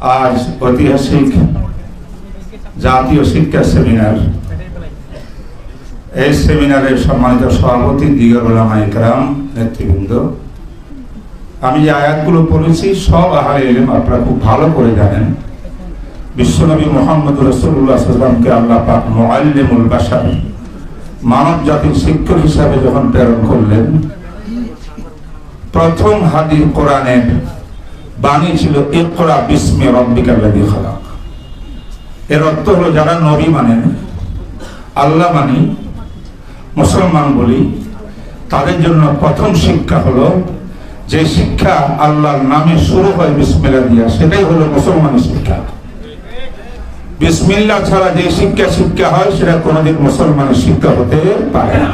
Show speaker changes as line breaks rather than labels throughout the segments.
আজ ঐতিহাসিক জাতীয় শিক্ষা সেমিনার। এই সেমিনারের সম্মানিত সভাপতি দিগর ওলামা ইকরাম নেতৃবৃন্দ। আমি যে আয়াতগুলো পড়েছি, সব আহারে আপনারা খুব ভালো করে জানেন। বিশ্বনবী মোহাম্মদ রসুল্লাহ সাল্লামকে আল্লাহ পাক মোয়াল্লিমুল বাসার মানব জাতির শিক্ষক হিসাবে যখন প্রেরণ করলেন, প্রথম হাদির কোরআনের বাণী ছিল, ইকরা বিস্মে রব্বিকাল্লাযী খালাক। এর অর্থ হলো, যারা নবী মানেন আল্লাহ মানি, মুসলমান বলি, তাদের জন্য প্রথম শিক্ষা হলো, যে শিক্ষা আল্লাহর নামে শুরু হয় বিসমিল্লা দিয়া, সেটাই হলো মুসলমানের শিক্ষা। বিসমিল্লা ছাড়া যে শিক্ষা শিক্ষা হয়, সেটা কোনোদিন মুসলমানের শিক্ষা হতে পারে না।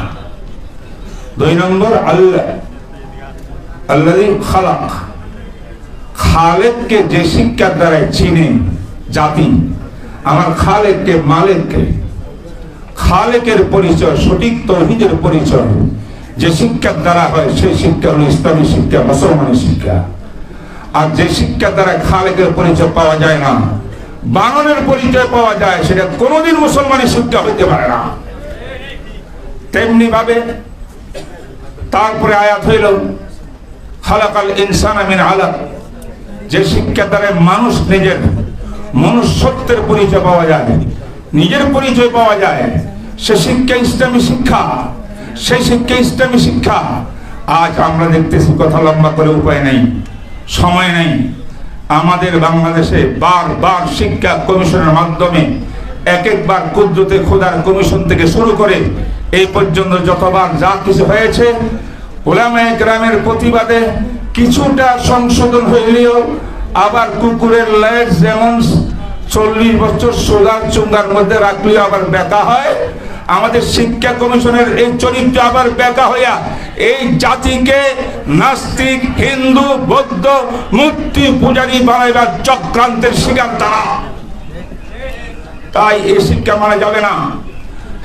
দুই নম্বর, আল্লাহ আল্লাহ খালাক। খালেককে যে শিক্ষার দ্বারা চিনে জাতি আমার খালেককে মালেককে খালেকের পরিচয়, সঠিক তৌহিদের পরিচয়, যে শিক্ষার দ্বারা হয় সেই শিক্ষা হলো ইসলামী শিক্ষা, মুসলমানের শিক্ষা। আর যে শিক্ষার দ্বারা খালেকের পরিচয় পাওয়া যায় না বাননের পরিচয় পাওয়া যায়, সেটা কোনোদিন মুসলমানের শিক্ষা হইতে পারে না। তেমনি ভাবে তারপরে আয়াত হইল, খালাকাল ইনসান আমিন আলাক যে শিক্ষা দ্বারা মানুষ নিজের মনুষ্যত্বের পরিচয় পাওয়া যায়, নিজের পরিচয় পাওয়া যায়, সে শিক্ষা ইসলামী শিক্ষা সেই শিক্ষা ইসলামী শিক্ষা। আজ আমরা দেখতেছি কথা লম্বা করে উপায় নেই, সময় নেই। আমাদের বাংলাদেশে বারবার শিক্ষা কমিশনের মাধ্যমে এক একবার কুদ্রতে খোদার কমিশন থেকে শুরু করে এই পর্যন্ত যতবার যা কিছু হয়েছে ওলামায়ে গ্রামের প্রতিবাদে কিছুটা সংশোধন হইলেও আবার কুকুরের লেজ যেমন চল্লিশ বছর সোগার চুঙ্গার মধ্যে রাখলেও আবার বেকা হয়। আমাদের শিক্ষা কমিশনের এই চরিত্র আবার বেকা হইয়া এই জাতিকে নাস্তিক, হিন্দু, বৌদ্ধ মূর্তি পূজারী বানাইবার চক্রান্তের শিকার তারা। তাই এই শিক্ষা মানা যাবে না।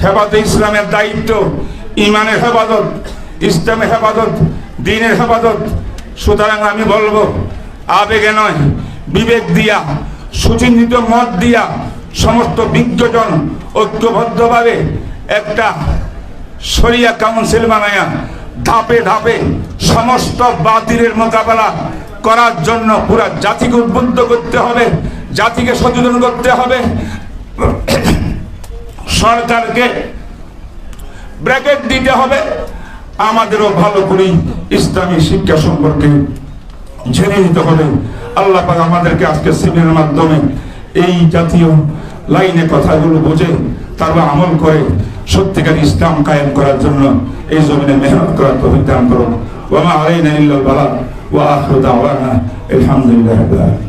হেফাজত ইসলামের দায়িত্ব, ইমানের হেফাজত ইসলামের হেফাজত, দিনের হেফাজত। সুতরাং আমি বলব, আবেগে নয়, বিবেক দিয়া, সুচিন্তিত মত দিয়া সমস্ত বিজ্ঞজন ঐক্যবদ্ধভাবে একটা সরিয়া কাউন্সিল বানায়া ধাপে ধাপে সমস্ত বাতিলের মোকাবেলা করার জন্য পুরা জাতিকে উদ্বুদ্ধ করতে হবে, জাতিকে সচেতন করতে হবে। সরকারকে ব্র্যাকেট দিতে হবে আমাদেরও ভালো করে ইসলামী শিক্ষা সম্পর্কে জেনে নিতে হবে। আল্লাহ আমাদেরকে আজকে সিমের মাধ্যমে এই জাতীয় লাইনে কথাগুলো বোঝে, তারপর আমল করে সত্যিকার ইসলাম কায়েম করার জন্য এই জমিনে মেহনত করার তৌফিক করুন। ওয়া মা আলাইনা ইল্লাল বালাগ ওয়া আখিরু দাওয়ানা, আলহামদুলিল্লাহি